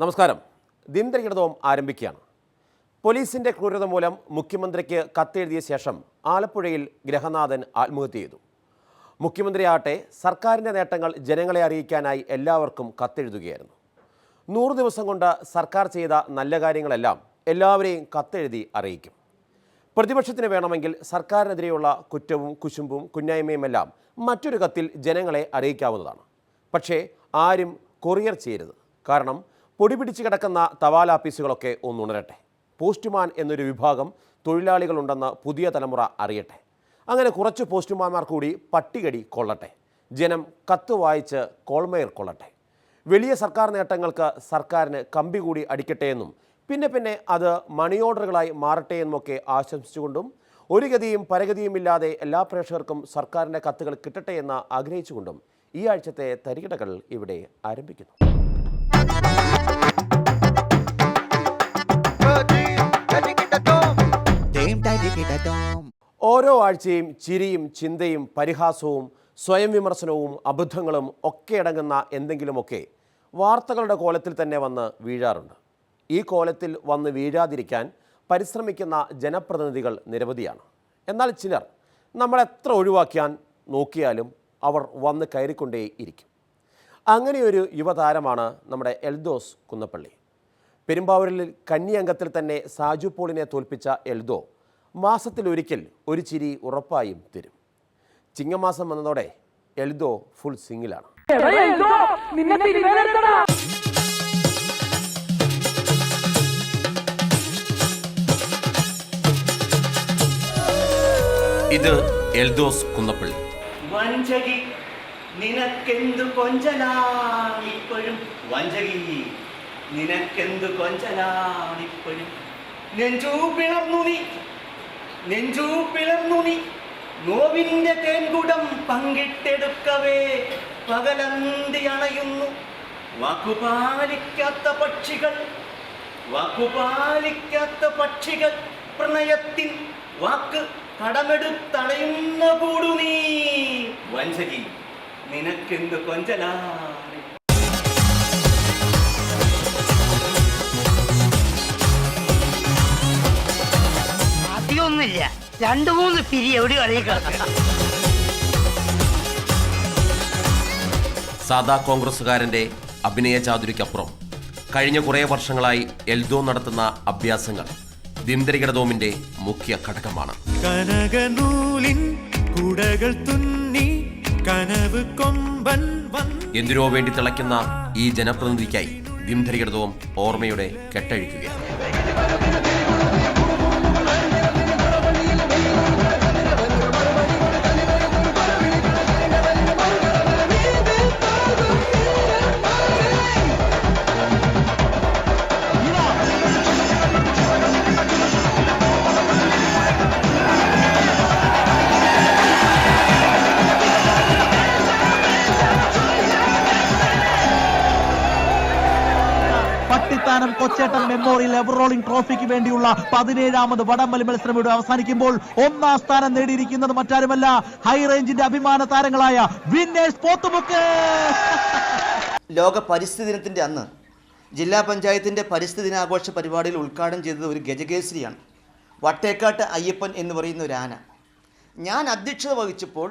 നമസ്കാരം. ദിനദരികിടതവും ആരംഭിക്കുകയാണ്. പോലീസിന്റെ ക്രൂരത മൂലം മുഖ്യമന്ത്രിക്ക് കത്തെഴുതിയ ശേഷം ആലപ്പുഴയിൽ ഗ്രഹനാഥൻ ആത്മഹത്യ ചെയ്തു. മുഖ്യമന്ത്രിയാകട്ടെ സർക്കാരിന്റെ നേട്ടങ്ങൾ ജനങ്ങളെ അറിയിക്കാനായി എല്ലാവർക്കും കത്തെഴുതുകയായിരുന്നു. നൂറ് ദിവസം കൊണ്ട് സർക്കാർ ചെയ്ത നല്ല കാര്യങ്ങളെല്ലാം എല്ലാവരെയും കത്തെഴുതി അറിയിക്കും. പ്രതിപക്ഷത്തിന് വേണമെങ്കിൽ സർക്കാരിനെതിരെയുള്ള കുറ്റവും കുശുമ്പും കുന്നായ്മയുമെല്ലാം മറ്റൊരു കത്തിൽ ജനങ്ങളെ അറിയിക്കാവുന്നതാണ്. പക്ഷേ ആരും കൊറിയർ ചെയ്യരുത്. കാരണം പൊടി പിടിച്ച് കിടക്കുന്ന തപാൽ ആപ്പീസുകളൊക്കെ ഒന്നുണരട്ടെ പോസ്റ്റ്മാൻ എന്നൊരു വിഭാഗം തൊഴിലാളികളുണ്ടെന്ന് പുതിയ തലമുറ അറിയട്ടെ. അങ്ങനെ കുറച്ച് പോസ്റ്റ്മാൻമാർ കൂടി പട്ടികടി കൊള്ളട്ടെ. ജനം കത്ത് വായിച്ച് കോൾമയർ കൊള്ളട്ടെ. വലിയ സർക്കാർ നേട്ടങ്ങൾക്ക് സർക്കാരിന് കമ്പി കൂടി അടിക്കട്ടെ എന്നും പിന്നെ പിന്നെ അത് മണി ഓർഡറുകളായി മാറട്ടെ എന്നുമൊക്കെ ആശംസിച്ചുകൊണ്ടും ഒരു ഗതിയും പരഗതിയും ഇല്ലാതെ എല്ലാ പ്രേക്ഷകർക്കും സർക്കാരിന്റെ കത്തുകൾ കിട്ടട്ടെ എന്ന് ആഗ്രഹിച്ചുകൊണ്ടും ഈ ആഴ്ചത്തെ തരികിടകൾ ഇവിടെ ആരംഭിക്കുന്നു. ഓരോ ആഴ്ചയും ചിരിയും ചിന്തയും പരിഹാസവും സ്വയം വിമർശനവും അബദ്ധങ്ങളും ഒക്കെ അടങ്ങുന്ന എന്തെങ്കിലുമൊക്കെ വാർത്തകളുടെ കോലത്തിൽ തന്നെ വന്ന് വീഴാറുണ്ട്. ഈ കോലത്തിൽ വന്ന് വീഴാതിരിക്കാൻ പരിശ്രമിക്കുന്ന ജനപ്രതിനിധികൾ നിരവധിയാണ്. എന്നാൽ ചിലർ നമ്മളെത്ര ഒഴിവാക്കിയാൻ നോക്കിയാലും അവർ വന്ന് കയറിക്കൊണ്ടേ ഇരിക്കും അങ്ങനെയൊരു യുവതാരമാണ് നമ്മുടെ എൽദോസ് കുന്നപ്പള്ളി. പെരുമ്പാവൂരിൽ കന്നി അംഗത്തിൽ തന്നെ സാജു പോളിനെ തോൽപ്പിച്ച എൽദോ മാസത്തിലൊരിക്കൽ ഒരു ചിരി ഉറപ്പായും തരും. ചിങ്ങമാസം വന്നതോടെ എൽദോ ഫുൾ സിംഗിലാണ് ഇത് എൽദോസ് കുന്നപ്പള്ളി. വഞ്ചകി നിനക്കെന്തു കൊഞ്ചലാണിപ്പോഴും? വഞ്ചകി നിനക്കെന്തു കൊഞ്ചലാണിപ്പോഴും? നെഞ്ചു പിളർന്നു നീ നെഞ്ചു പിളർന്നു നീ നോവിന്റെ തേൻകുടം പങ്കിട്ടെടുക്കവേ പകലന്തി അണയുന്നു. വാക്കുപാലിക്കാത്ത പക്ഷികൾ വാക്കുപാലിക്കാത്ത പക്ഷികൾ പ്രണയത്തിൻ വാക്ക് കടമെടുത്തണയുന്ന കൂടു നീ. വഞ്ചകി നിനക്കെന്ത് കൊഞ്ചലാ? അധികമൊന്നുമില്ല രണ്ടു മൂന്ന് പിരി എവിടെ സാദാ കോൺഗ്രസ്സുകാരന്റെ അഭിനയ ചാതുരിക്കപ്പുറം. കഴിഞ്ഞ കുറേ വർഷങ്ങളായി എൽദോ നടത്തുന്ന അഭ്യാസങ്ങൾ ദിന്തരികടദോമിന്റെ മുഖ്യ ഘടകമാണ്. കനകനൂലിൻ കുടകൾ തുന്നി എന്തിനോ വേണ്ടി തിളയ്ക്കുന്ന ഈ ജനപ്രതിനിധിക്കായി വിംധരികൃതവും ഓർമ്മയുടെ കെട്ടഴിക്കുകയാണ്. Pattithanam Kochettan memorial ever rolling ട്രോഫിക്ക് വേണ്ടിയുള്ള പതിനേഴാമത് വടംവലി മത്സരം ഇവിടെ അവസാനിക്കുമ്പോൾ ഒന്നാം സ്ഥാനം നേടിയിരിക്കുന്നത് മറ്റാരുമല്ല ഹൈ റേഞ്ചിന്റെ അഭിമാന താരങ്ങളായ വിന്നേഴ്സ് ലോക പരിസ്ഥിതി ദിനത്തിന്റെ അന്ന് ജില്ലാ പഞ്ചായത്തിന്റെ പരിസ്ഥിതി ദിനാഘോഷ പരിപാടിയിൽ ഉദ്ഘാടനം ചെയ്തത് ഒരു ഗജകേസരിയാണ്. വട്ടേക്കാട്ട് അയ്യപ്പൻ എന്ന് പറയുന്ന ഒരു ആന. ഞാൻ അധ്യക്ഷത വഹിച്ചപ്പോൾ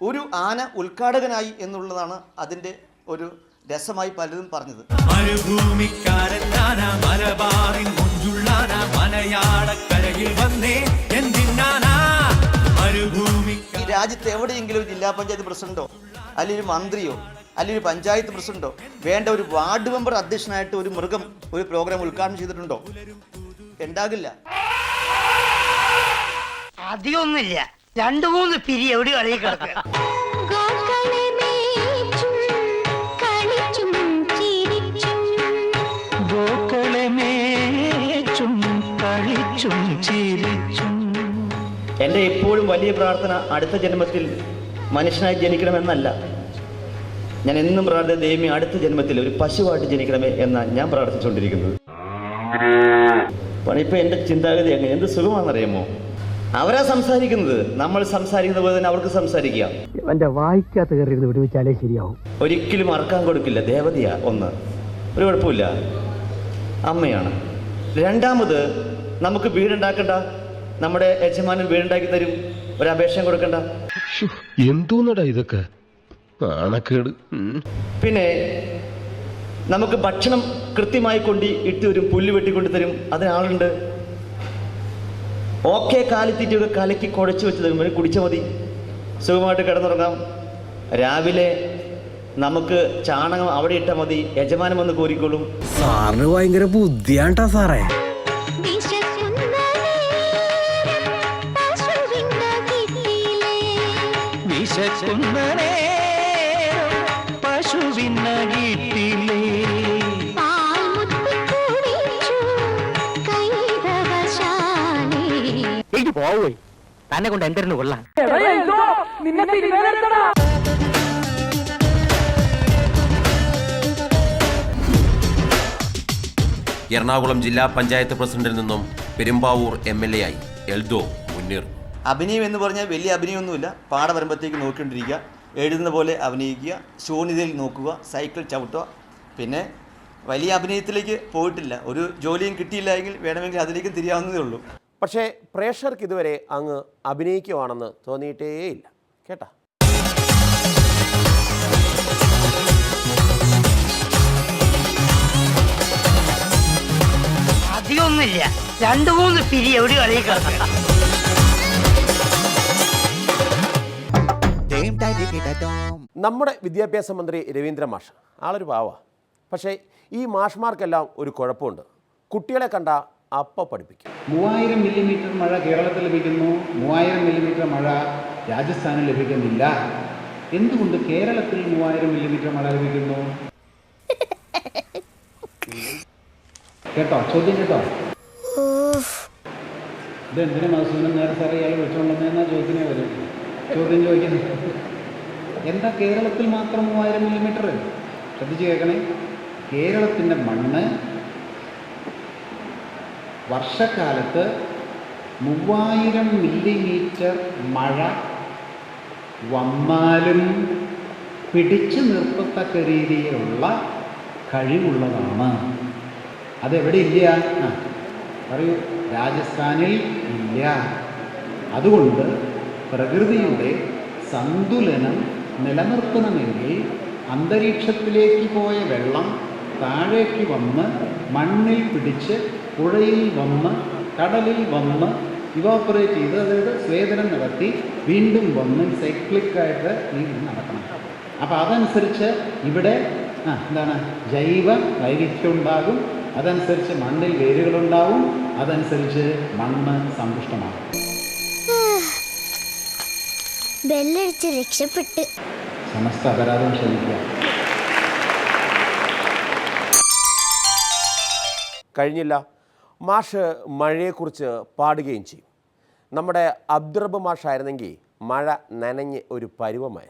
ഒരു ആന ഉദ്ഘാടകനായി എന്നുള്ളതാണ് അതിന്റെ ഒരു രസമായി പലരും പറഞ്ഞത്. മരുഭൂമിക്കാരൻ ഞാന മലബാറിൻ മുഞ്ചുള്ളാന? മലയാളക്കരയിൽ വന്നേ എന്തിനാനാ ഈ രാജ്യത്ത് എവിടെയെങ്കിലും ഒരു ജില്ലാ പഞ്ചായത്ത് പ്രസിഡന്റോ അല്ലെങ്കിൽ ഒരു മന്ത്രിയോ അല്ലെങ്കിൽ ഒരു പഞ്ചായത്ത് പ്രസിഡന്റോ വേണ്ട ഒരു വാർഡ് മെമ്പർ അധ്യക്ഷനായിട്ട് ഒരു മൃഗം ഒരു പ്രോഗ്രാം ഉദ്ഘാടനം ചെയ്തിട്ടുണ്ടോ? ഉണ്ടാകില്ല. അധികമൊന്നുമില്ല. രണ്ടു മൂന്ന് പിരി എവിടെ അറിയിക്കണം ചിരിച്ചും എന്റെ എപ്പോഴും വലിയ പ്രാർത്ഥന അടുത്ത ജന്മത്തിൽ മനുഷ്യനായി ജനിക്കണമെന്നല്ല. ഞാൻ എന്നും പ്രാർത്ഥന ദൈവമേ അടുത്ത ജന്മത്തിൽ ഒരു പശുവായിട്ട് ജനിക്കണമേ എന്നാണ് ഞാൻ പ്രാർത്ഥിച്ചുകൊണ്ടിരിക്കുന്നത്. പണിപ്പോൾ എന്റെ ചിന്താഗതി അങ്ങനെ എന്ത് സുഖമാണെന്നറിയാമോ? അവരാ സംസാരിക്കുന്നത്. നമ്മൾ സംസാരിക്കുന്ന പോലെ തന്നെ അവർക്ക് സംസാരിക്കാം എന്റെ വായിക്കാത്ത കയറി വിടുവിച്ചാലേ ശരിയാവും. ഒരിക്കലും അറക്കാൻ കൊടുക്കില്ല. ദേവതയാ ഒന്ന്. ഒരു കുഴപ്പമില്ല. അമ്മയാണ്. രണ്ടാമത് നമുക്ക് വീടുണ്ടാക്കണ്ട. നമ്മുടെ യജമാനൻ വീടുണ്ടാക്കി തരും. ഒരു അപേക്ഷയും കൊടുക്കണ്ട. എന്തോന്നടാ ഇതൊക്കെ? നാണക്കേട് പിന്നെ നമുക്ക് ഭക്ഷണം കൃത്യമായി കൊണ്ട് ഇട്ട് തരും പുല്ല് വെട്ടിക്കൊണ്ട് തരും. അതിനാളുണ്ട് ഓക്കെ കാലിത്തീറ്റൊക്കെ കലക്കി കുഴച്ച് വെച്ച് തരും. ഒരു കുടിച്ചാൽ മതി. സുഖമായിട്ട് കിടന്നുറങ്ങാം. രാവിലെ നമുക്ക് ചാണകം അവിടെ ഇട്ടാൽ മതി. യജമാനം വന്ന് കോരിക്കോളും സാറിന് ഭയങ്കര ബുദ്ധിയാണ്ടാ സാറേ. പാൽ മുത്തി കുടിച്ചു കൈതവശാലേ. എനിക്ക് പോവേ. തന്നെ കൊണ്ട് എന്തിനു കൊള്ളാം. എറണാകുളം ജില്ലാ പഞ്ചായത്ത് പ്രസിഡന്റിൽ നിന്നും പെരുമ്പാവൂർ എം എൽ എ ആയി എൽദോ മുന്നേറും അഭിനയം എന്ന് പറഞ്ഞാൽ വലിയ അഭിനയമൊന്നുമില്ല. പാട വരുമ്പോഴത്തേക്ക് നോക്കിക്കൊണ്ടിരിക്കുക. എഴുതുന്ന പോലെ അഭിനയിക്കുക. ശൂന്യതയിൽ നോക്കുക. സൈക്കിൾ ചവിട്ടുക. പിന്നെ വലിയ അഭിനയത്തിലേക്ക് പോയിട്ടില്ല. ഒരു ജോലിയും കിട്ടിയില്ല എങ്കിൽ വേണമെങ്കിൽ അതിലേക്കും തിരിയാവുന്നതേ ഉള്ളൂ. പക്ഷേ പ്രേക്ഷകർക്ക് ഇതുവരെ അങ്ങ് അഭിനയിക്കുവാണെന്ന് തോന്നിയിട്ടേയില്ല കേട്ടാ? അധികമൊന്നുമില്ല രണ്ടു മൂന്ന് പിരി എവിടെ കളിയിൽ നമ്മുടെ വിദ്യാഭ്യാസ മന്ത്രി രവീന്ദ്ര മാഷ് ആളൊരു പാവ. പക്ഷേ ഈ മാഷ്മാർക്കെല്ലാം ഒരു കുഴപ്പമുണ്ട്. കുട്ടികളെ കണ്ട അപ്പ പഠിപ്പിക്കും. മൂവായിരം മില്ലിമീറ്റർ മഴ കേരളത്തിൽ ലഭിക്കുന്നു. മൂവായിരം മില്ലിമീറ്റർ മഴ രാജസ്ഥാനിൽ ലഭിക്കുന്നില്ല. എന്തുകൊണ്ട് കേരളത്തിൽ മൂവായിരം മില്ലിമീറ്റർ മഴ ലഭിക്കുന്നു? കേട്ടോ? ചോദ്യം കേട്ടോ? ഇത് എന്തിനാ മധുസൂദനൻ നേരെ സാറേ ഇയാൾ വിളിച്ചുകൊണ്ടുവന്നെന്നാ ചോദ്യത്തിനെ വരും? ചോദ്യം ചോദിക്കുന്നത്. എന്താ കേരളത്തിൽ മാത്രം മൂവായിരം മില്ലിമീറ്റർ ശ്രദ്ധിച്ച് കേൾക്കണേ. കേരളത്തിന്റെ മണ്ണ് വർഷക്കാലത്ത് മൂവായിരം മില്ലിമീറ്റർ മഴ വന്നാലും പിടിച്ചു നിർത്തത്തക്ക രീതിയിലുള്ള കഴിവുള്ളതാണ്. അതെവിടെ ഇല്ല? ആ പറയൂ. രാജസ്ഥാനിൽ ഇല്ല. അതുകൊണ്ട് പ്രകൃതിയുടെ സന്തുലനം നിലനിർത്തണമെങ്കിൽ അന്തരീക്ഷത്തിലേക്ക് പോയ വെള്ളം താഴേക്ക് വന്ന് മണ്ണിൽ പിടിച്ച് പുഴയിൽ വന്ന് കടലിൽ വന്ന് ഇവാപ്പറേറ്റ് ചെയ്ത് അതായത് സ്വേദനം നടത്തി വീണ്ടും വന്ന് സൈക്ലിക്കായിട്ട് ഈ നടക്കണം. അപ്പോൾ അതനുസരിച്ച് ഇവിടെ എന്താണ്? ജൈവ വൈവിധ്യം ഉണ്ടാകും. അതനുസരിച്ച് മണ്ണിൽ വേരുകളുണ്ടാവും. അതനുസരിച്ച് മണ്ണ് സമ്പുഷ്ടമാകും. ബെല്ലടിച്ച് രക്ഷപ്പെട്ട്. സമസ്ത അപരാധം ക്ഷമിക്കുക. കഴിഞ്ഞില്ല. മാഷ് മഴയെക്കുറിച്ച് പാടുകയും ചെയ്യും. നമ്മുടെ അബ്ദുറബ് മാഷായിരുന്നെങ്കിൽ മഴ നനഞ്ഞ് ഒരു പരുവമായി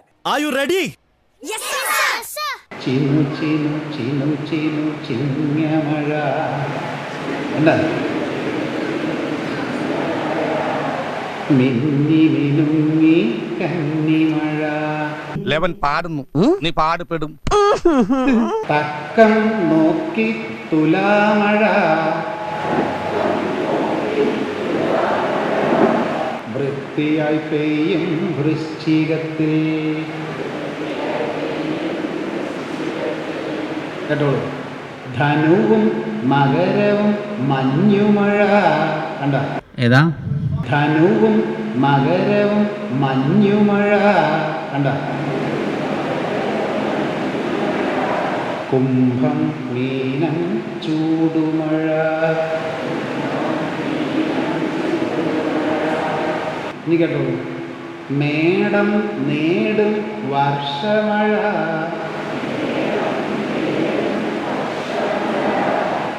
ചിങ്ങ മഴ. എന്താ? മിന്നി മിനുങ്ങി കന്നിമഴ ലെവൻ പാടുന്നു? നീ പാടുപെടും. തക്കം നോക്കി തുലാമഴ. വൃത്തിയായി പെയ്യും വൃശ്ചികത്തിൽ. കേട്ടോളൂ. ധനുവും മകരവും മഞ്ഞുമഴ. കണ്ട? ഏതാ? ധനുവും മകരവും മഞ്ഞുമഴ. കണ്ട? കുംഭം മീനം ചൂടുമഴ. ഇനി കേട്ടോ. മേടം നേടും വർഷമഴ.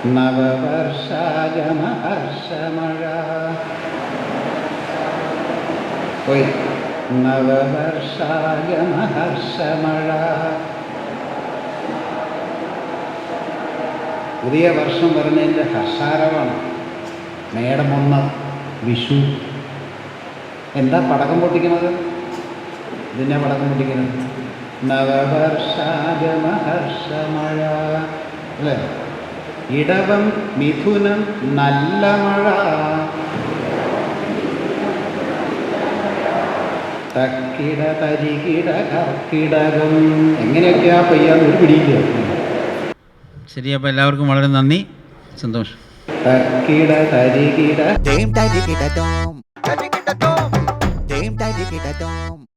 നവവർഷാഗമ ഹർഷമഴ പോയി. നവഹർഷായ മഹർഷമഴ. പുതിയ വർഷം വരുന്നതിന്റെ ഹർഷാരവാണ് മേടമൊന്ന് വിഷു. എന്താ പടക്കം പൊട്ടിക്കുന്നത്? ഇതിനെ പടക്കം പൊട്ടിക്കുന്നത്? നവഹർഷായ മഹർഷമഴ. അല്ലേ? ഇടവം മിഥുനം നല്ല മഴ. തക്കിട തരികിട കർക്കിടകം എങ്ങനെയൊക്കെയാ പെയ്യാന്ന് ഒരു പിടിയില്ല. ശരി അപ്പോൾ എല്ലാവർക്കും വളരെ നന്ദി. സന്തോഷം. തക്കിട തരികിട ടേം ടൈ ടിക്കിട ടോം ടൈം ടൈ ടിക്കിട ടോം